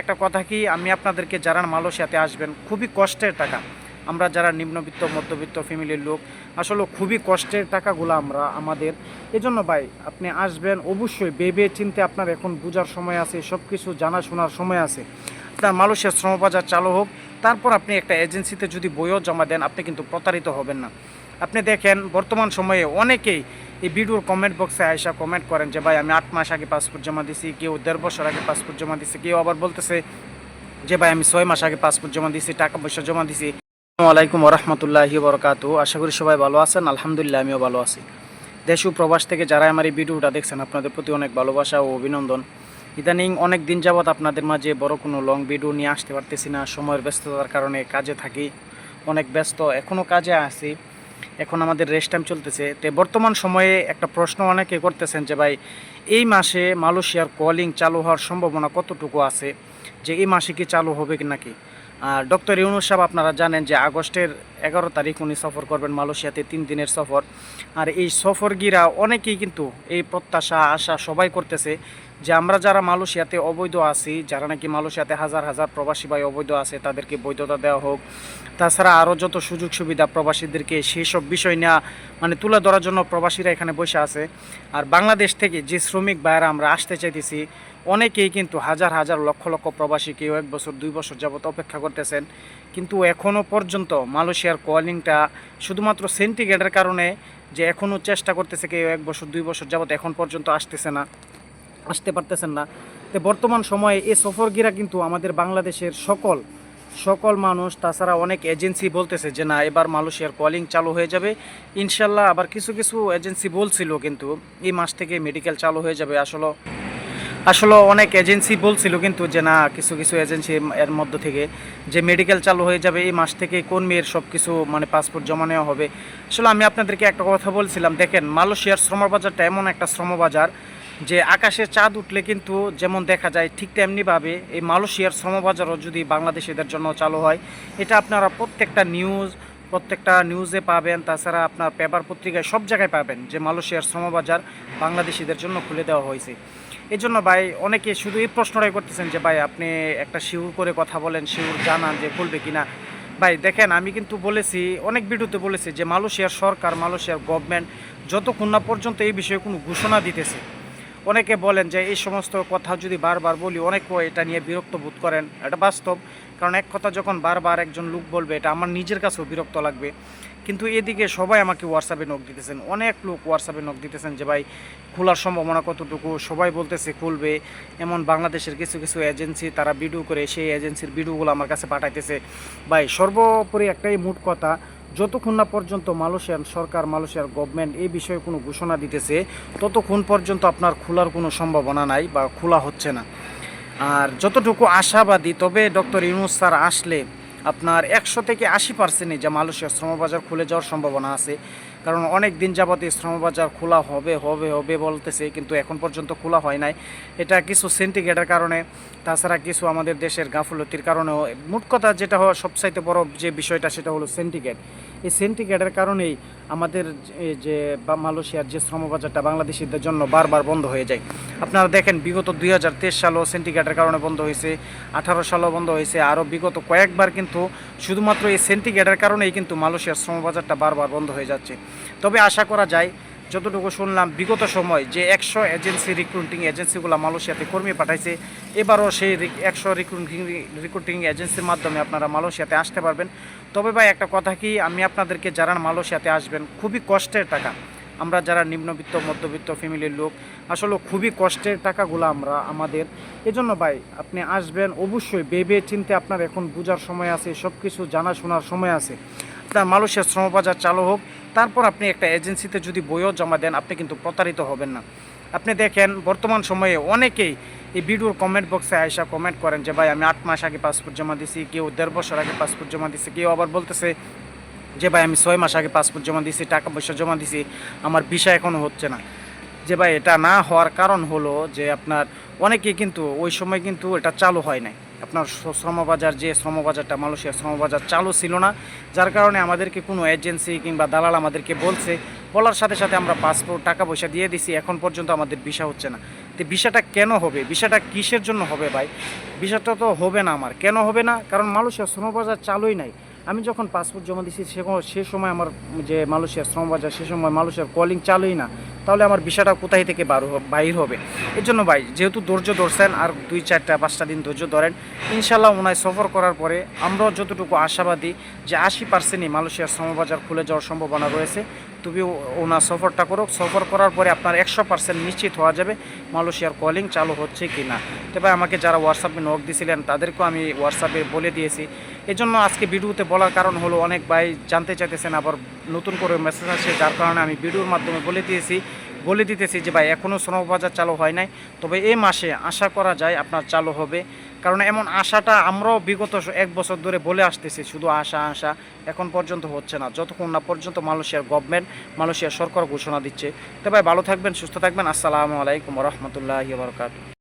একটা কথা কি, আমি আপনাদেরকে যারা মালয়েশিয়াতে আসবেন, খুবই কষ্টের টাকা। আমরা যারা নিম্নবিত্ত, মধ্যবিত্ত ফ্যামিলির লোক, আসলে খুবই কষ্টের টাকাগুলো আমরা, আমাদের। এজন্য ভাই, আপনি আসবেন, অবশ্যই ভেবে চিনতে আপনার এখন বোঝার সময় আছে সব কিছু জানা শোনার সময় আছে। আপনার মালয়েশিয়ার শ্রমবাজার চালু হোক, তারপর আপনি একটা এজেন্সিতে যদি বইও জমা দেন, আপনি কিন্তু প্রতারিত হবেন না। আপনি দেখেন, বর্তমান সময়ে অনেকেই এই ভিডিওর কমেন্ট বক্সে আয়সা কমেন্ট করেন যে, ভাই, আমি আট মাস আগে পাসপোর্ট জমা দিছি, কেউ দেড় বছর আগে পাসপোর্ট জমা দিছি, কেউ আবার বলতেছে যে, ভাই, আমি ছয় মাস আগে পাসপোর্ট জমা দিছি, টাকা পয়সা জমা দিছি। আসসালামু আলাইকুম রহমতুল্লাহি বরকাতু আশা করি সবাই ভালো আছেন। আলহামদুলিল্লাহ, আমিও ভালো আছি। দেশ প্রবাস থেকে যারা আমার এই ভিডিওটা দেখছেন, আপনাদের প্রতি অনেক ভালোবাসা ও অভিনন্দন। ইদানিং অনেক দিন যাবৎ আপনাদের মাঝে বড় কোনো লং ভিডিও নিয়ে আসতে পারতেছি না। সময়ের ব্যস্ততার কারণে কাজে থাকি, অনেক ব্যস্ত এখনও কাজে আছি। এখন আমাদের রেস্ট টাইম চলতেছে। তো বর্তমান সময়ে একটা প্রশ্ন অনেকে করতেছেন যে, ভাই, এই মাসে মালয়েশিয়ার কলিং চালু হওয়ার সম্ভাবনা কতটুকু আছে? যে, এই মাসে কি চালু হবে কি নাকি? ডক্টর ইউনুস সাহেব, আপনারা জানেন যে আগস্টের এগারো তারিখ উনি সফর করবেন মালয়েশিয়াতে, তিন দিনের সফর। আর এই সফরগিরা অনেকেই কিন্তু এই প্রত্যাশা, আশা সবাই করতেছে যে আমরা যারা মালয়েশিয়াতে অবৈধ আছি, যারা নাকি মালয়েশিয়াতে হাজার হাজার প্রবাসী ভাই অবৈধ আছে, তাদেরকে বৈধতা দেওয়া হোক। তাছাড়া আরও যত সুযোগ সুবিধা প্রবাসীদেরকে সেই সব বিষয় নেওয়া মানে তুলে ধরার জন্য প্রবাসীরা এখানে বসে আছে। আর বাংলাদেশ থেকে যে শ্রমিক ভাইয়েরা আমরা আসতে চাইতেছি অনেকেই কিন্তু হাজার হাজার লক্ষ লক্ষ প্রবাসী কেউ এক বছর, দুই বছর যাবত অপেক্ষা করতেছেন। কিন্তু এখনও পর্যন্ত মালয়েশিয়ার কলিংটা শুধুমাত্র সেন্টিগ্রেডের কারণে যে এখনও চেষ্টা করতেছে কেউ এক বছর, দুই বছর যাবত এখন পর্যন্ত আসতেছে না, আসতে পারতেছেন না। তো বর্তমান সময়ে এই সফরগিরা কিন্তু আমাদের বাংলাদেশের সকল সকল মানুষ, তাছাড়া অনেক এজেন্সি বলতেছে যে না, এবার মালয়েশিয়ার কলিং চালু হয়ে যাবে। ইনশাল্লাহ আবার কিছু কিছু এজেন্সি বলছিল কিন্তু এই মাস থেকে মেডিকেল চালু হয়ে যাবে। আসলে আসলে অনেক এজেন্সি বলছিল কিন্তু যে না, কিছু কিছু এজেন্সি এর মধ্য থেকে যে মেডিকেল চালু হয়ে যাবে এই মাস থেকে কোন মেয়ের সব কিছু মানে পাসপোর্ট জমা নেওয়া হবে। আসলে আমি আপনাদেরকে একটা কথা বলছিলাম, দেখেন মালয়েশিয়ার শ্রমবাজারটা এমন একটা শ্রমবাজার যে আকাশে চাঁদ উঠলে কিন্তু যেমন দেখা যায় ঠিক তেমনিভাবে এই মালয়েশিয়ার শ্রমবাজারও যদি বাংলাদেশিদের জন্য চালু হয়, এটা আপনারা প্রত্যেকটা নিউজ প্রত্যেকটা নিউজে পাবেন, তাছাড়া আপনার পেপার পত্রিকায় সব জায়গায় পাবেন যে মালয়েশিয়ার শ্রমবাজার বাংলাদেশিদের জন্য খুলে দেওয়া হয়েছে। এই জন্য ভাই অনেকে শুধু এই প্রশ্নটাই করতেছেন যে, ভাই, আপনি একটা শিউর করে কথা বলেন, শিউর জানান যে খুলবে কিনা। ভাই, দেখেন, আমি কিন্তু বলেছি, অনেক ভিডিওতে বলেছি যে, মালয়েশিয়ার সরকার, মালয়েশিয়ার গভর্নমেন্ট যতক্ষণ না পর্যন্ত এই বিষয়ে কোনো ঘোষণা দিতেছে, অনেকে বলেন যে, এই সমস্ত কথা যদি বারবার বলি অনেকেও এটা নিয়ে বিরক্ত বোধ করেন। এটা বাস্তব। কারণ এক কথা যখন বারবার একজন লোক বলবে, এটা আমার নিজের কাছেও বিরক্ত লাগবে। কিন্তু এদিকে সবাই আমাকে হোয়াটসঅ্যাপে নখ দিতেছেন। অনেক লোক হোয়াটসঅ্যাপে নখ দিতেছেন যে, ভাই, খোলার সম্ভাবনা কতটুকু? সবাই বলতেছে, খুলবে। এমন বাংলাদেশের কিছু কিছু এজেন্সি তারা ভিডিও করে, সেই এজেন্সির ভিডিওগুলো আমার কাছে পাঠাইতেছে। ভাই, সর্বোপরি একটাই মোট কথা, যতক্ষণ না পর্যন্ত মালয়েশিয়ার সরকার মালয়েশিয়ার গভর্নমেন্ট এই বিষয়ে কোনো ঘোষণা দিতেছে, ততক্ষণ পর্যন্ত আপনার খোলার কোনো সম্ভাবনা নাই বা খোলা হচ্ছে না। আর যতটুকু আশাবাদী তবে ডক্টর ইউনুস স্যার আসলে আপনার একশো থেকে আশি পার্সেন্টই যে মালয়েশিয়ার শ্রমবাজার খুলে যাওয়ার সম্ভাবনা আছে। কারণ অনেক দিন যাবত এই শ্রমবাজার খোলা হবে হবে হবে বলতেছে, কিন্তু এখন পর্যন্ত খোলা হয় নাই। এটা কিছু সেন্টিগ্রেডের কারণে, তাছাড়া কিছু আমাদের দেশের গাফলতির কারণেও। মোট কথা যেটা হওয়া সবচাইতে বড় যে বিষয়টা, সেটা হলো সেন্টিগ্রেড। এই সেন্টিগ্রেডের কারণেই আমাদের যে- যে বা মালয়েশিয়ার যে শ্রমবাজারটা বাংলাদেশিদের জন্য বারবার বন্ধ হয়ে যায়। আপনারা দেখেন, বিগত দুই হাজার তেইশ সালও সেন্টিগ্রেডের কারণে বন্ধ হয়েছে, আঠারো সালও বন্ধ হয়েছে, আরও বিগত কয়েকবার কিন্তু শুধুমাত্র এই সেন্টিগ্রেডের কারণেই কিন্তু মালয়েশিয়ার শ্রমবাজারটা বারবার বন্ধ হয়ে যাচ্ছে। তবে আশা করা যায়, যতটুকু শুনলাম, বিগত সময় যে একশো এজেন্সি রিক্রুটিং এজেন্সিগুলো মালয়েশিয়াতে কর্মী পাঠাইছে, এবারও সেই একশো রিক্রুটিং রিক্রুটিং এজেন্সির মাধ্যমে আপনারা মালয়েশিয়াতে আসতে পারবেন। তবে ভাই, একটা কথা কি, আমি আপনাদেরকে যারা মালয়েশিয়াতে আসবেন, খুবই কষ্টের টাকা। আমরা যারা নিম্নবিত্ত, মধ্যবিত্ত ফ্যামিলির লোক, আসলে খুবই কষ্টের টাকাগুলো আমরা, আমাদের। এজন্য ভাই, আপনি আসবেন, অবশ্যই ভেবে চিনতে আপনার এখন বোঝার সময় আছে সব কিছু জানা শোনার সময় আছে। আপনার মালয়েশিয়ার শ্রমবাজার চালু হোক, তারপর আপনি একটা এজেন্সিতে যদি বইও জমা দেন, আপনি কিন্তু প্রতারিত হবেন না। আপনি দেখেন, বর্তমান সময়ে অনেকেই এই ভিডিওর কমেন্ট বক্সে আয়সা কমেন্ট করেন যে, ভাই, আমি আট মাস আগে পাসপোর্ট জমা দিছি, কেউ দেড় বছর আগে পাসপোর্ট জমা দিছি, কেউ আবার বলতেছে যে ভাই আমি ছয় মাস আগে পাসপোর্ট জমা দিছি টাকা পয়সা জমা দিছি আমার ভিসা এখনও হচ্ছে না। যে ভাই, এটা না হওয়ার কারণ হলো যে আপনার অনেকে কিন্তু ওই সময় কিন্তু এটা চালু হয় নাই। আপনার শ্রমবাজার যে শ্রমবাজারটা, মালয়েশিয়ার শ্রমবাজার চালু ছিল না, যার কারণে আমাদেরকে কোনো এজেন্সি কিংবা দালাল আমাদেরকে বলছে, বলার সাথে সাথে আমরা পাসপোর্ট, টাকা পয়সা দিয়ে দিছি এখন পর্যন্ত আমাদের ভিসা হচ্ছে না। তো ভিসাটা কেন হবে? ভিসাটা কিসের জন্য হবে ভাই? ভিসাটা তো হবে না আমার। কেন হবে না? কারণ মালয়েশিয়া শ্রমবাজার চালুই নাই। আমি যখন পাসপোর্ট জমা দিয়েছি সে সময় আমার যে মালয়েশিয়ার শ্রমবাজার সে সময় মালয়েশিয়ার কলিং চালুই না। তাহলে আমার বিষয়টা কোথায় থেকে বার বাইর হবে? এর জন্য ভাই, যেহেতু ধৈর্য ধরছেন, আর দুই চারটা, পাঁচটা দিন ধৈর্য ধরেন ইনশাল্লাহ ওনায় সফর করার পরে আমরাও যতটুকু আশাবাদী যে আশি পার্সেন্টই মালয়েশিয়ার শ্রমবাজার খুলে যাওয়ার সম্ভাবনা রয়েছে তুমি ওনার সফরটা করো সফর করার পরে আপনার একশো পার্সেন্ট নিশ্চিত হওয়া যাবে মালয়েশিয়ার কলিং চালু হচ্ছে কি না তবে আমাকে যারা হোয়াটসঅ্যাপে নক দিয়েছিলেন তাদেরকেও আমি হোয়াটসঅ্যাপে বলে দিয়েছি। এই জন্য আজকে ভিডিওতে বলার কারণ হলো, অনেক ভাই জানতে চাইতেছেন, আবার নতুন করে মেসেজ আসে যার কারণে আমি ভিডিওর মাধ্যমে বলে দিয়েছি। বলে দিতেছি যে ভাই এখনও শ্রমবাজার চালু হয় নাই। তবে এই মাসে আশা করা যায় আপনার চালু হবে। কারণ এমন আশাটা আমরাও বিগত এক বছর ধরে বলে আসতেছি, শুধু আশা আশা এখন পর্যন্ত হচ্ছে না। যতক্ষণ না পর্যন্ত মালয়েশিয়ার গভর্নমেন্ট মালয়েশিয়ার সরকার ঘোষণা দিচ্ছে। তবে ভালো থাকবেন, সুস্থ থাকবেন। আসসালামু আলাইকুম রহমতুল্লাহ বরকাত